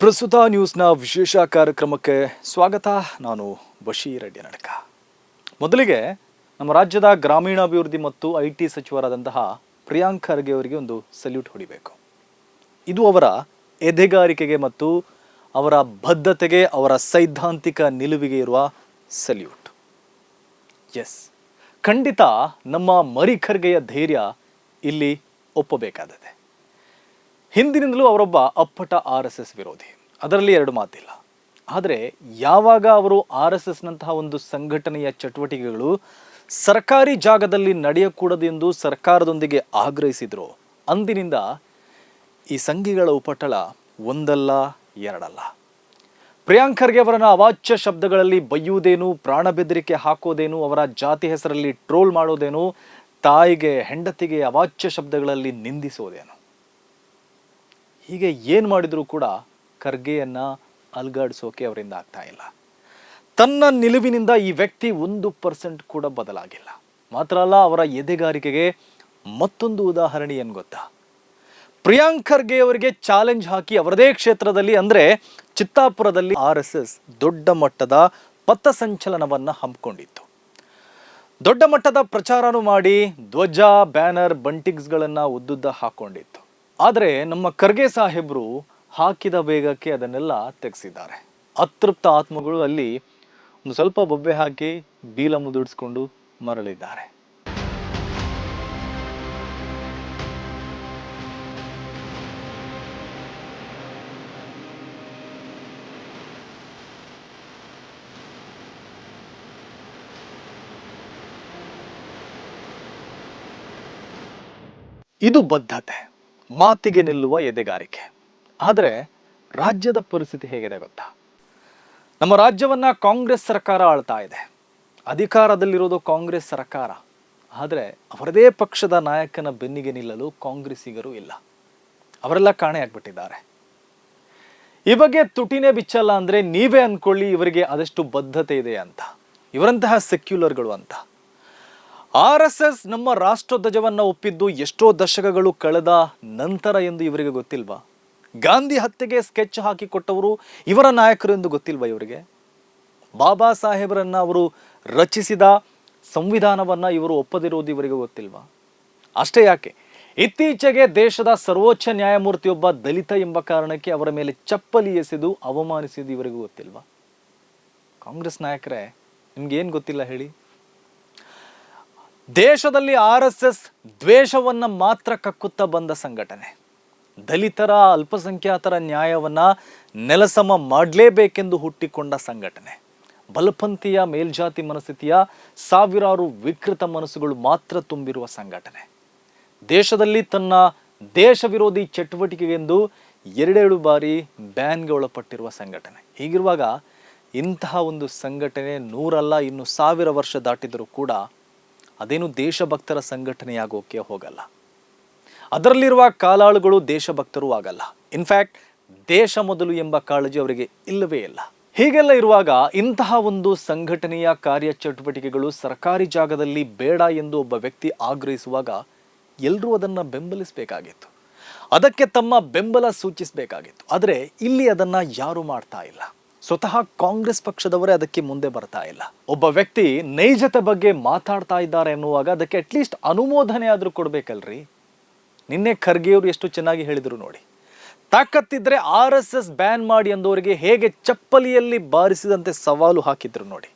ಪ್ರಸ್ತುತ ನ್ಯೂಸ್ನ ವಿಶೇಷ ಕಾರ್ಯಕ್ರಮಕ್ಕೆ ಸ್ವಾಗತ. ನಾನು ಬಶೀರ್ ಅಡ್ಡಿ ನಡಕ. ಮೊದಲಿಗೆ ನಮ್ಮ ರಾಜ್ಯದ ಗ್ರಾಮೀಣಾಭಿವೃದ್ಧಿ ಮತ್ತು ಐ ಟಿ ಸಚಿವರಾದಂತಹ ಪ್ರಿಯಾಂಕ್ ಖರ್ಗೆ ಅವರಿಗೆ ಒಂದು ಸಲ್ಯೂಟ್ ಹೊಡಿಬೇಕು. ಇದು ಅವರ ಎದೆಗಾರಿಕೆಗೆ ಮತ್ತು ಅವರ ಬದ್ಧತೆಗೆ, ಅವರ ಸೈದ್ಧಾಂತಿಕ ನಿಲುವಿಗೆ ಇರುವ ಸಲ್ಯೂಟ್. ಎಸ್, ಖಂಡಿತ ನಮ್ಮ ಮರಿ ಖರ್ಗೆಯ ಧೈರ್ಯ ಇಲ್ಲಿ ಒಪ್ಪಬೇಕಾದದೆ ಹಿಂದಿನಿಂದಲೂ ಅವರೊಬ್ಬ ಅಪ್ಪಟ ಆರ್ ಎಸ್ ಎಸ್ ವಿರೋಧಿ. ಅದರಲ್ಲಿ ಎರಡು ಮಾತಿಲ್ಲ. ಆದರೆ ಯಾವಾಗ ಅವರು ಆರ್ ಎಸ್ ಎಸ್ನಂತಹ ಒಂದು ಸಂಘಟನೆಯ ಚಟುವಟಿಕೆಗಳು ಸರ್ಕಾರಿ ಜಾಗದಲ್ಲಿ ನಡೆಯಕೂಡದು ಎಂದು ಸರ್ಕಾರದೊಂದಿಗೆ ಆಗ್ರಹಿಸಿದ್ರು, ಅಂದಿನಿಂದ ಈ ಸಂಘಿಗಳ ಉಪಟಳ ಒಂದಲ್ಲ, ಎರಡಲ್ಲ. ಪ್ರಿಯಾಂಕರ್ಗೆ ಅವರನ್ನ ಅವಾಚ್ಯ ಶಬ್ದಗಳಲ್ಲಿ ಬೈಯುವುದೇನು ಪ್ರಾಣ ಬೆದರಿಕೆ ಹಾಕೋದೇನು, ಅವರ ಜಾತಿ ಹೆಸರಲ್ಲಿ ಟ್ರೋಲ್ ಮಾಡೋದೇನು, ತಾಯಿಗೆ, ಹೆಂಡತಿಗೆ ಅವಾಚ್ಯ ಶಬ್ದಗಳಲ್ಲಿ ನಿಂದಿಸೋದೇನು? ಹೀಗೆ ಏನು ಮಾಡಿದರೂ ಕೂಡ ಖರ್ಗೆಯನ್ನು ಅಲ್ಗಾಡಿಸೋಕೆ ಅವರಿಂದ ಆಗ್ತಾ ಇಲ್ಲ. ತನ್ನ ನಿಲುವಿನಿಂದ ಈ ವ್ಯಕ್ತಿ ಒಂದು ಪರ್ಸೆಂಟ್ ಕೂಡ ಬದಲಾಗಿಲ್ಲ. ಮಾತ್ರ ಅಲ್ಲ, ಅವರ ಎದೆಗಾರಿಕೆಗೆ ಮತ್ತೊಂದು ಉದಾಹರಣೆ ಏನು ಗೊತ್ತಾ? ಪ್ರಿಯಾಂಕ್ ಖರ್ಗೆ ಅವರಿಗೆ ಚಾಲೆಂಜ್ ಹಾಕಿ ಅವರದೇ ಕ್ಷೇತ್ರದಲ್ಲಿ ಅಂದರೆ ಚಿತ್ತಾಪುರದಲ್ಲಿ ಆರ್ ಎಸ್ ಎಸ್ ದೊಡ್ಡ ಮಟ್ಟದ ಪಥಸಂಚಲನವನ್ನ ಹಮ್ಮಿಕೊಂಡಿತ್ತು. ದೊಡ್ಡ ಮಟ್ಟದ ಪ್ರಚಾರನೂ ಮಾಡಿ ಧ್ವಜ, ಬ್ಯಾನರ್, ಬಂಟಿಂಗ್ಸ್ಗಳನ್ನು ಉದ್ದುದ್ದ ಹಾಕೊಂಡಿತ್ತು. ಆದರೆ ನಮ್ಮ ಖರ್ಗೆ ಸಾಹೇಬರು ಹಾಕಿದ ಬೇಗಕ್ಕೆ ಅದನ್ನೆಲ್ಲ ತೆಗೆಸಿದ್ದಾರೆ. ಅತೃಪ್ತ ಆತ್ಮಗಳು ಅಲ್ಲಿ ಒಂದು ಸ್ವಲ್ಪ ಬೊಬ್ಬೆ ಹಾಕಿ ಬೀಲ ಮುದುಡಿಸ್ಕೊಂಡು ಮರಳಿದ್ದಾರೆ. ಇದು ಬದ್ಧತೆ. ಮಾತಿಗೆ ನಿಲ್ಲುವ ಎದೆಗಾರಿಕೆ. ಆದರೆ ರಾಜ್ಯದ ಪರಿಸ್ಥಿತಿ ಹೇಗಿದೆ ಗೊತ್ತಾ? ನಮ್ಮ ರಾಜ್ಯವನ್ನ ಕಾಂಗ್ರೆಸ್ ಸರ್ಕಾರ ಆಳ್ತಾ ಇದೆ. ಅಧಿಕಾರದಲ್ಲಿರೋದು ಕಾಂಗ್ರೆಸ್ ಸರ್ಕಾರ. ಆದರೆ ಅವರದೇ ಪಕ್ಷದ ನಾಯಕನ ಬೆನ್ನಿಗೆ ನಿಲ್ಲಲು ಕಾಂಗ್ರೆಸ್ಸಿಗರು ಇಲ್ಲ. ಅವರೆಲ್ಲ ಕಾಣೆಯಾಗ್ಬಿಟ್ಟಿದ್ದಾರೆ ಈ ಬಗ್ಗೆ ತುಟಿನೇ ಬಿಚ್ಚಲ್ಲ ಅಂದ್ರೆ ನೀವೇ ಅನ್ಕೊಳ್ಳಿ, ಇವರಿಗೆ ಆದಷ್ಟು ಬದ್ಧತೆ ಇದೆ ಅಂತ. ಇವರಂತಹ ಸೆಕ್ಯುಲರ್ಗಳು ಅಂತ. ಆರ್ ಎಸ್ ಎಸ್ ನಮ್ಮ ರಾಷ್ಟ್ರಧ್ವಜವನ್ನು ಒಪ್ಪಿದ್ದು ಎಷ್ಟೋ ದಶಕಗಳು ಕಳೆದ ನಂತರ ಎಂದು ಇವರಿಗೆ ಗೊತ್ತಿಲ್ವಾ? ಗಾಂಧಿ ಹತ್ಯೆಗೆ ಸ್ಕೆಚ್ ಹಾಕಿ ಕೊಟ್ಟವರು ಇವರ ನಾಯಕರು ಎಂದು ಗೊತ್ತಿಲ್ವಾ ಇವರಿಗೆ? ಬಾಬಾ ಸಾಹೇಬರನ್ನ ಅವರು ರಚಿಸಿದ ಸಂವಿಧಾನವನ್ನ ಇವರು ಒಪ್ಪದಿರುವುದು ಇವರಿಗೆ ಗೊತ್ತಿಲ್ವಾ? ಅಷ್ಟೇ ಯಾಕೆ? ಇತ್ತೀಚೆಗೆ ದೇಶದ ಸರ್ವೋಚ್ಚ ನ್ಯಾಯಮೂರ್ತಿಯೊಬ್ಬ ದಲಿತ ಎಂಬ ಕಾರಣಕ್ಕೆ ಅವರ ಮೇಲೆ ಚಪ್ಪಲಿ ಎಸೆದು ಅವಮಾನಿಸಿದ್ದು ಇವರಿಗೂ ಗೊತ್ತಿಲ್ವಾ? ಕಾಂಗ್ರೆಸ್ ನಾಯಕರೇ ನಿಮ್ಗೆ ಏನು ಗೊತ್ತಿಲ್ಲ ಹೇಳಿ. ದೇಶದಲ್ಲಿ ಆರ್ ಎಸ್ ಎಸ್ ದ್ವೇಷವನ್ನು ಮಾತ್ರ ಕಕ್ಕುತ್ತಾ ಬಂದ ಸಂಘಟನೆ. ದಲಿತರ, ಅಲ್ಪಸಂಖ್ಯಾತರ ನ್ಯಾಯವನ್ನ ನೆಲಸಮ ಮಾಡಲೇಬೇಕೆಂದು ಹುಟ್ಟಿಕೊಂಡ ಸಂಘಟನೆ. ಬಲಪಂಥೀಯ, ಮೇಲ್ಜಾತಿ ಮನಸ್ಥಿತಿಯ ಸಾವಿರಾರು ವಿಕೃತ ಮನಸ್ಸುಗಳು ಮಾತ್ರ ತುಂಬಿರುವ ಸಂಘಟನೆ. ದೇಶದಲ್ಲಿ ತನ್ನ ದೇಶ ವಿರೋಧಿ ಚಟುವಟಿಕೆಗೆಂದು ಎರಡೆರಡು ಬಾರಿ ಬ್ಯಾನ್ಗೆ ಒಳಪಟ್ಟಿರುವ ಸಂಘಟನೆ. ಹೀಗಿರುವಾಗ ಇಂತಹ ಒಂದು ಸಂಘಟನೆ ನೂರಲ್ಲ, ಇನ್ನು ಸಾವಿರ ವರ್ಷ ದಾಟಿದರೂ ಕೂಡ ಅದೇನು ದೇಶಭಕ್ತರ ಸಂಘಟನೆಯಾಗೋಕೆ ಹೋಗಲ್ಲ. ಅದರಲ್ಲಿರುವ ಕಾಲಾಳುಗಳು ದೇಶಭಕ್ತರೂ ಆಗಲ್ಲ. ಇನ್ಫ್ಯಾಕ್ಟ್ ದೇಶ ಮೊದಲು ಎಂಬ ಕಾಳಜಿ ಅವರಿಗೆ ಇಲ್ಲವೇ ಇಲ್ಲ. ಹೀಗೆಲ್ಲ ಇರುವಾಗ ಇಂತಹ ಒಂದು ಸಂಘಟನೆಯ ಕಾರ್ಯಚಟುವಟಿಕೆಗಳು ಸರ್ಕಾರಿ ಜಾಗದಲ್ಲಿ ಬೇಡ ಎಂದು ಒಬ್ಬ ವ್ಯಕ್ತಿ ಆಗ್ರಹಿಸುವಾಗ ಎಲ್ಲರೂ ಅದನ್ನು ಬೆಂಬಲಿಸಬೇಕಾಗಿತ್ತು. ಅದಕ್ಕೆ ತಮ್ಮ ಬೆಂಬಲ ಸೂಚಿಸಬೇಕಾಗಿತ್ತು. ಆದರೆ ಇಲ್ಲಿ ಅದನ್ನು ಯಾರೂ ಮಾಡ್ತಾ ಇಲ್ಲ. ಸ್ವತಃ ಕಾಂಗ್ರೆಸ್ ಪಕ್ಷದವರೇ ಅದಕ್ಕೆ ಮುಂದೆ ಬರ್ತಾ ಇಲ್ಲ. ಒಬ್ಬ ವ್ಯಕ್ತಿ ನೈಜತೆ ಬಗ್ಗೆ ಮಾತಾಡ್ತಾ ಇದ್ದಾರೆ ಎನ್ನುವಾಗ ಅದಕ್ಕೆ ಅಟ್ಲೀಸ್ಟ್ ಅನುಮೋದನೆ ಆದರೂ ಕೊಡ್ಬೇಕಲ್ರಿ? ನಿನ್ನೆ ಖರ್ಗೆಯವರು ಎಷ್ಟು ಚೆನ್ನಾಗಿ ಹೇಳಿದರು ನೋಡಿ. ತಾಕತ್ತಿದ್ರೆ ಆರ್ ಎಸ್ ಎಸ್ ಬ್ಯಾನ್ ಮಾಡಿ ಅಂದವರಿಗೆ ಹೇಗೆ ಚಪ್ಪಲಿಯಲ್ಲಿ ಬಾರಿಸಿದಂತೆ ಸವಾಲು ಹಾಕಿದ್ರು ನೋಡಿ.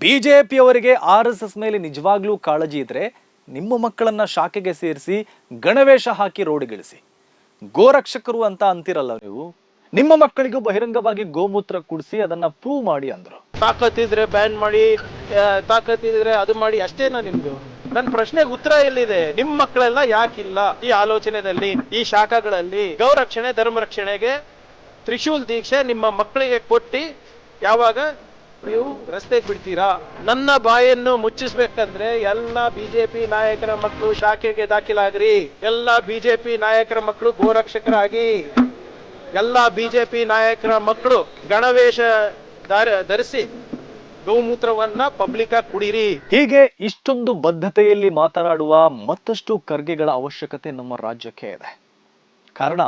ಬಿ ಜೆ ಪಿಯವರಿಗೆ ಆರ್ ಎಸ್ ಎಸ್ ಮೇಲೆ ನಿಜವಾಗ್ಲೂ ಕಾಳಜಿ ಇದ್ರೆ ನಿಮ್ಮ ಮಕ್ಕಳನ್ನ ಶಾಖೆಗೆ ಸೇರಿಸಿ ಗಣವೇಶ ಹಾಕಿ ರೋಡಿಗಿಳಿಸಿ. ಗೋರಕ್ಷಕರು ಅಂತ ಅಂತಿರಲ್ಲ ನೀವು? ನಿಮ್ಮ ಮಕ್ಕಳಿಗೂ ಬಹಿರಂಗವಾಗಿ ಗೋಮೂತ್ರ ಕುಡಿಸಿ ಅದನ್ನ ಪ್ರೂವ್ ಮಾಡಿ ಅಂದ್ರು. ತಾಕತ್ತಿದ್ರೆ ಬ್ಯಾನ್ ಮಾಡಿ ತಾಕತ್ ತಾಕತ್ತಿದ್ರೆ ಅದು ಮಾಡಿ ಅಷ್ಟೇನಾ ನಿಮ್ದು? ನನ್ನ ಪ್ರಶ್ನೆಗೆ ಉತ್ತರ ಎಲ್ಲಿದೆ? ನಿಮ್ ಮಕ್ಕಳೆಲ್ಲ ಯಾಕಿಲ್ಲ ಈ ಆಲೋಚನೆಯಲ್ಲಿ ಈ ಶಾಖಗಳಲ್ಲಿ? ಗೌರಕ್ಷಣೆ, ಧರ್ಮ ರಕ್ಷಣೆಗೆ ತ್ರಿಶೂಲ್ ದೀಕ್ಷೆ ನಿಮ್ಮ ಮಕ್ಕಳಿಗೆ ಕೊಟ್ಟಿ ಯಾವಾಗ? ನೀವು ರಸ್ತೆಗೆ ಬಿಡ್ತೀರಾ? ನನ್ನ ಬಾಯನ್ನು ಮುಚ್ಚಿಸ್ಬೇಕಂದ್ರೆ ಎಲ್ಲ ಬಿಜೆಪಿ ನಾಯಕರ ಮಕ್ಕಳು ಶಾಖೆಗೆ ದಾಖಲಾಗ್ರಿ. ಎಲ್ಲ ಬಿಜೆಪಿ ನಾಯಕರ ಮಕ್ಕಳು ಗೋರಕ್ಷಕರಾಗಿ. ಎಲ್ಲ ಬಿ ಜೆ ಪಿ ನಾಯಕರ ಮಕ್ಕಳು ಗಣವೇಶ ಧಾರ- ಧರಿಸಿ ಗೋಮೂತ್ರವನ್ನ ಪಬ್ಲಿಕ್ ಆಗಿ ಕುಡೀರಿ. ಹೀಗೆ ಇಷ್ಟೊಂದು ಬದ್ಧತೆಯಲ್ಲಿ ಮಾತನಾಡುವ ಮತ್ತಷ್ಟು ಖರ್ಗೆಗಳ ಅವಶ್ಯಕತೆ ನಮ್ಮ ರಾಜ್ಯಕ್ಕೆ ಇದೆ. ಕಾರಣ,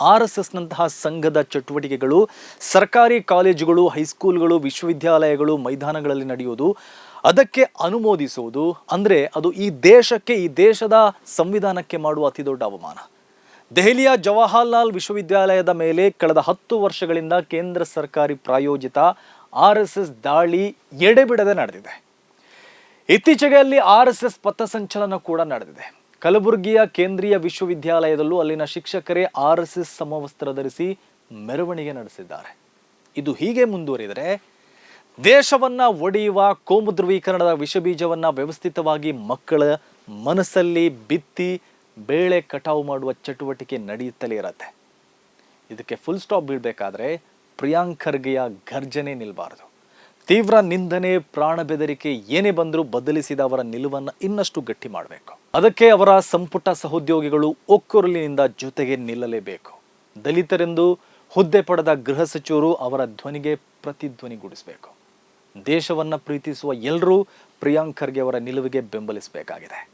ಆರ್ ಎಸ್ ಎಸ್ನಂತಹ ಸಂಘದ ಚಟುವಟಿಕೆಗಳು, ಸರ್ಕಾರಿ ಕಾಲೇಜುಗಳು, ಹೈಸ್ಕೂಲ್ಗಳು, ವಿಶ್ವವಿದ್ಯಾಲಯಗಳು, ಮೈದಾನಗಳಲ್ಲಿ ನಡೆಯುವುದು, ಅದಕ್ಕೆ ಅನುಮೋದಿಸುವುದು, ಅಂದರೆ ಅದು ಈ ದೇಶಕ್ಕೆ, ಈ ದೇಶದ ಸಂವಿಧಾನಕ್ಕೆ ಮಾಡುವ ಅತಿ ದೊಡ್ಡ ಅವಮಾನ. ದೆಹಲಿಯ ಜವಾಹರ್ಲಾಲ್ ವಿಶ್ವವಿದ್ಯಾಲಯದ ಮೇಲೆ ಕಳೆದ ಹತ್ತು ವರ್ಷಗಳಿಂದ ಕೇಂದ್ರ ಸರ್ಕಾರಿ ಪ್ರಾಯೋಜಿತ ಆರ್ ಎಸ್ ಎಸ್ ದಾಳಿ ಎಡೆಬಿಡದೆ ನಡೆದಿದೆ. ಇತ್ತೀಚೆಗೆ ಅಲ್ಲಿ ಆರ್ ಎಸ್ ಎಸ್ ಪಥಸಂಚಲನ ಕೂಡ ನಡೆದಿದೆ. ಕಲಬುರಗಿಯ ಕೇಂದ್ರೀಯ ವಿಶ್ವವಿದ್ಯಾಲಯದಲ್ಲೂ ಅಲ್ಲಿನ ಶಿಕ್ಷಕರೇ ಆರ್ ಎಸ್ ಎಸ್ ಸಮವಸ್ತ್ರ ಧರಿಸಿ ಮೆರವಣಿಗೆ ನಡೆಸಿದ್ದಾರೆ. ಇದು ಹೀಗೆ ಮುಂದುವರಿದರೆ ದೇಶವನ್ನ ಒಡೆಯುವ ಕೋಮು ಧ್ರುವೀಕರಣದ ವಿಷಬೀಜವನ್ನ ವ್ಯವಸ್ಥಿತವಾಗಿ ಮಕ್ಕಳ ಮನಸ್ಸಲ್ಲಿ ಬಿತ್ತಿ ಬೇಳೆ ಕಟಾವು ಮಾಡುವ ಚಟುವಟಿಕೆ ನಡೆಯುತ್ತಲೇ ಇರತ್ತೆ. ಇದಕ್ಕೆ ಫುಲ್ ಸ್ಟಾಪ್ ಬೀಳಬೇಕಾದ್ರೆ ಪ್ರಿಯಾಂಕರ್ಗೆಯ ಗರ್ಜನೆ ನಿಲ್ಲಬಾರದು ತೀವ್ರ ನಿಂದನೆ, ಪ್ರಾಣ ಬೆದರಿಕೆ ಏನೇ ಬಂದರೂ ಬದಲಿಸಿದ ಅವರ ನಿಲುವನ್ನು ಇನ್ನಷ್ಟು ಗಟ್ಟಿ ಮಾಡಬೇಕು. ಅದಕ್ಕೆ ಅವರ ಸಂಪುಟ ಸಹೋದ್ಯೋಗಿಗಳು ಒಕ್ಕೊರಲಿನಿಂದ ಜೊತೆಗೆ ನಿಲ್ಲಲೇಬೇಕು. ದಲಿತರೆಂದು ಹುದ್ದೆ ಪಡೆದ ಗೃಹ ಸಚಿವರು ಅವರ ಧ್ವನಿಗೆ ಪ್ರತಿಧ್ವನಿಗೂಡಿಸಬೇಕು. ದೇಶವನ್ನು ಪ್ರೀತಿಸುವ ಎಲ್ಲರೂ ಪ್ರಿಯಾಂಕರ್ಗೆ ಅವರ ನಿಲುವಿಗೆ ಬೆಂಬಲಿಸಬೇಕಾಗಿದೆ.